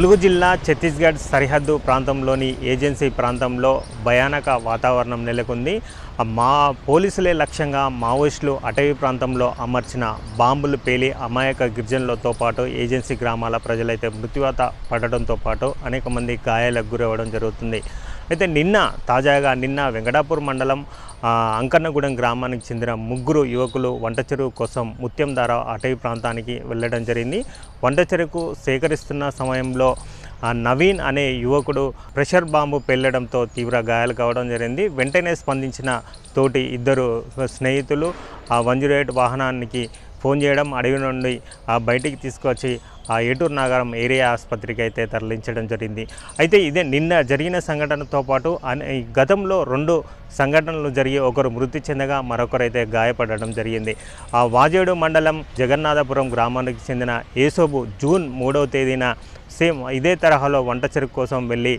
ములుగు జిల్లా ఛత్తీస్గఢ్ సరిహద్దు ప్రాంతంలోని ఏజెన్సీ ప్రాంతంలో భయానక వాతావరణం నెలకొంది. మా పోలీసులే లక్ష్యంగా మావోయిస్టులు అటవీ ప్రాంతంలో అమర్చిన బాంబులు పేలి అమాయక గిరిజనులతో పాటు ఏజెన్సీ గ్రామాల ప్రజలైతే మృత్యువాత పడడంతో పాటు అనేక మంది గాయాలకు గురవ్వడం జరుగుతుంది. అయితే నిన్న తాజాగా నిన్న వెంకటాపూర్ మండలం అంకన్నగూడెం గ్రామానికి చెందిన ముగ్గురు యువకులు వంట చెరువు కోసం ముత్యంధార అటవీ ప్రాంతానికి వెళ్ళడం జరిగింది. వంట సేకరిస్తున్న సమయంలో నవీన్ అనే యువకుడు ప్రెషర్ బాంబు పెళ్ళడంతో తీవ్ర గాయాలు కావడం జరిగింది. వెంటనే స్పందించిన తోటి ఇద్దరు స్నేహితులు ఆ వన్ జీరో ఎయిట్ వాహనానికి ఫోన్ చేయడం అడవి నుండి ఆ బయటికి తీసుకొచ్చి ఆ ఏటూరు నగరం ఏరియా ఆసుపత్రికి అయితే తరలించడం జరిగింది. అయితే ఇదే నిన్న జరిగిన సంఘటనతో పాటు అనే- గతంలో రెండు సంఘటనలు జరిగి ఒకరు మృతి చెందగా మరొకరైతే గాయపడడం జరిగింది. ఆ వాజేడు మండలం జగన్నాథపురం గ్రామానికి చెందిన ఏసోబు జూన్ మూడవ తేదీన సేమ్ ఇదే తరహాలో వంట చెరుకు కోసం వెళ్ళి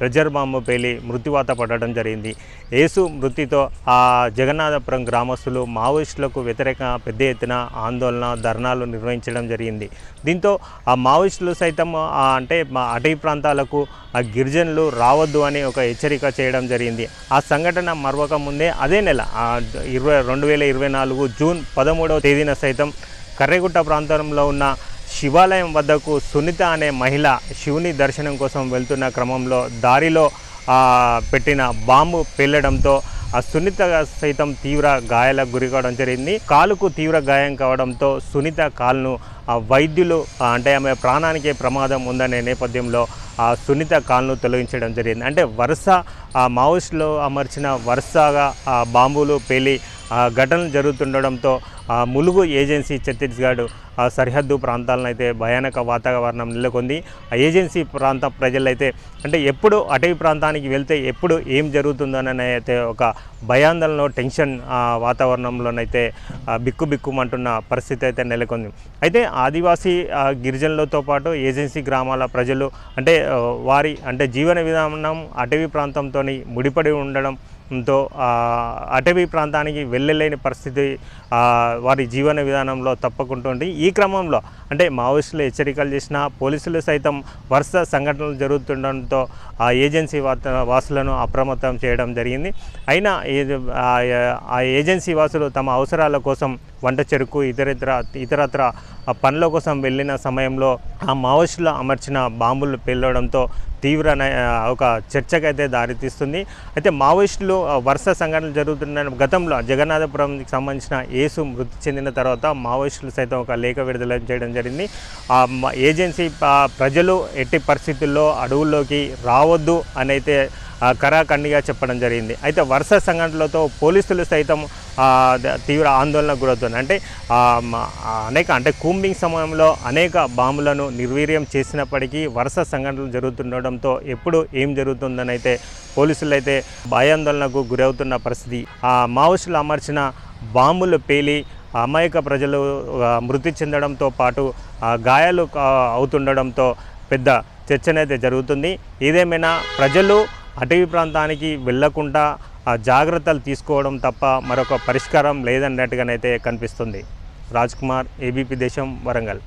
ప్రెజర్ బాంబు పేలి మృత్యువాత పడడం జరిగింది. యేసు మృతితో ఆ జగన్నాథపురం గ్రామస్తులు మావోయిస్టులకు వ్యతిరేక పెద్ద ఎత్తున ఆందోళన ధర్నాలు నిర్వహించడం జరిగింది. దీంతో ఆ మావోయిస్టులు సైతం అంటే మా అటవీ ప్రాంతాలకు ఆ గిరిజనులు రావద్దు అని ఒక హెచ్చరిక చేయడం జరిగింది. ఆ సంఘటన మరవక ముందే అదే నెల ఇరవై రెండు వేల ఇరవై నాలుగు జూన్ పదమూడవ తేదీన సైతం కర్రెగుట్ట ప్రాంతంలో ఉన్న శివాలయం వద్దకు సునీత అనే మహిళ శివుని దర్శనం కోసం వెళ్తున్న క్రమంలో దారిలో పెట్టిన బాంబు పేలడంతో ఆ సునీత సైతం తీవ్ర గాయాలకు గురి కావడం జరిగింది. కాలుకు తీవ్ర గాయం కావడంతో సునీత కాలును వైద్యులు అంటే ఆమె ప్రాణానికే ప్రమాదం ఉందనే నేపథ్యంలో ఆ సునీత కాల్ను తొలగించడం జరిగింది. అంటే వరుస ఆ మావోయిస్టులో అమర్చిన వరుసగా ఆ బాంబులు పేలి ఆ ఘటనలు జరుగుతుండడంతో ఆ ములుగు ఏజెన్సీ ఛత్తీస్గఢ్ ఆ సరిహద్దు ప్రాంతాలను అయితే భయానక వాతావరణం నెలకొంది. ఆ ఏజెన్సీ ప్రాంత ప్రజలైతే అంటే ఎప్పుడు అటవీ ప్రాంతానికి వెళ్తే ఎప్పుడు ఏం జరుగుతుందోనని అయితే ఒక భయాందోళన టెన్షన్ ఆ వాతావరణంలోనైతే బిక్కు బిక్కుమంటున్న పరిస్థితి అయితే నెలకొంది. అయితే ఆదివాసీ గిరిజనులతో పాటు ఏజెన్సీ గ్రామాల ప్రజలు అంటే వారి అంటే జీవన విధానం అటవీ ప్రాంతంతో ముడిపడి ఉండడం తో అటవీ ప్రాంతానికి వెళ్ళలేని పరిస్థితి వారి జీవన విధానంలో తప్పకుంటుంది. ఈ క్రమంలో అంటే మావోయిస్టులు హెచ్చరికలు చేసిన పోలీసులు సైతం వరుస సంఘటనలు జరుగుతుండడంతో ఆ ఏజెన్సీ వాత వాసులను అప్రమత్తం చేయడం జరిగింది. అయినా ఏ- ఆ- ఏజెన్సీ వాసులు తమ అవసరాల కోసం వంట చెరుకు ఇతరితర ఇతరత్ర పనుల కోసం వెళ్ళిన సమయంలో ఆ మావోయిస్టులు అమర్చిన బాంబులు పేలవడంతో తీవ్ర న- ఒక చర్చకైతే దారితీస్తుంది. అయితే మావోయిస్టులు వరుస సంఘటనలు జరుగుతున్న గతంలో జగన్నాథపురంకి సంబంధించిన ఏసు మృతి చెందిన తర్వాత మావోయిస్టులు సైతం ఒక లేఖ విడుదల చేయడం జరిగింది. ఆ ఏజెన్సీ ప్రజలు ఎట్టి పరిస్థితుల్లో అడవుల్లోకి రావద్దు అని అయితే కరాఖండిగా చెప్పడం జరిగింది. అయితే వరుస సంఘటనలతో పోలీసులు సైతం తీవ్ర ఆందోళనకు గురవుతుంది. అంటే అనేక అంటే కూంబింగ్ సమయంలో అనేక బాంబులను నిర్వీర్యం చేసినప్పటికీ వరుస సంఘటనలు జరుగుతుండడంతో ఎప్పుడు ఏం జరుగుతుందని అయితే పోలీసులు అయితే భయాందోళనకు గురవుతున్న పరిస్థితి. ఆ అమర్చిన బాంబులు పేలి అమాయక ప్రజలు మృతి చెందడంతో పాటు గాయాలు అవుతుండడంతో పెద్ద చర్చనైతే జరుగుతుంది. ఏదేమైనా ప్రజలు అటవీ ప్రాంతానికి వెళ్ళకుండా జాగ్రత్తలు తీసుకోవడం తప్ప మరొక పరిష్కారం లేదన్నట్టుగానైతే కనిపిస్తుంది. రాజ్ కుమార్ ఏబీపీ దేశం వరంగల్.